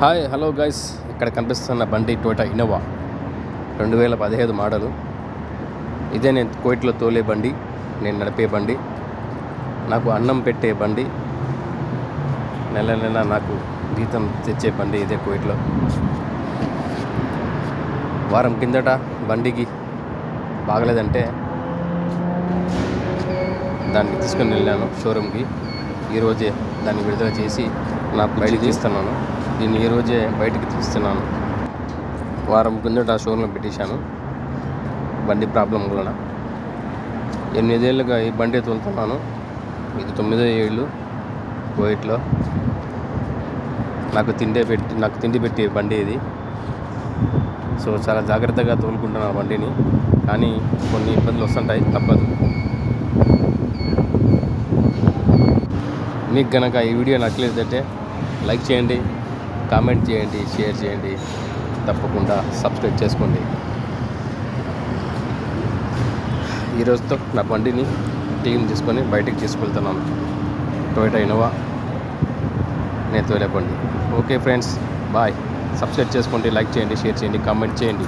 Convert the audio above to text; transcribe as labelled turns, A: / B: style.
A: Hi hello guys. ఇక్కడ కనిపిస్తున్న బండి టోటా ఇన్నోవా. రెండు వేల పదిహేదు మోడలు. ఇదే నేను కోయిట్లో తోలే బండి నేను నడిపే బండి. నాకు అన్నం పెట్టే బండి నెల నెల నాకు జీతం తెచ్చే బండి ఇదే కోయిట్లో. వారం కిందట బండికి బాగలేదంటే దాన్ని తీసుకొని వెళ్ళాను షోరూమ్కి. ఈరోజే దాన్ని విడుదల చేసి నా బయటికి తీస్తున్నాను. దీన్ని ఈ రోజే బయటికి తీస్తున్నాను. వారం కిందట ఆ షోరూమ్లో పెట్టేశాను. బండి ప్రాబ్లం వలన. ఎనిమిదేళ్ళుగా ఈ బండి తోలుతున్నాను. ఇది తొమ్మిదో ఏళ్ళు కోయిట్లో నాకు తిండే పెట్టి నాకు తిండి పెట్టే బండి ఇది. సో చాలా జాగ్రత్తగా తోలుకుంటున్నాను బండిని. కానీ కొన్ని ఇబ్బందులు వస్తుంటాయి తప్పదు. మీకు కనుక ఈ వీడియో నచ్చలేదంటే లైక్ చేయండి కామెంట్ చేయండి షేర్ చేయండి. తప్పకుండా సబ్స్క్రైబ్ చేసుకోండి. ఈరోజుతో నా బండిని క్లీన్ చేసుకొని బయటికి తీసుకెళ్తున్నాను. టొయోటా ఇనోవా నేను తోలే బండి. Okay friends bye. సబ్స్క్రైబ్ చేసుకోండి లైక్ చేయండి షేర్ చేయండి కామెంట్ చేయండి.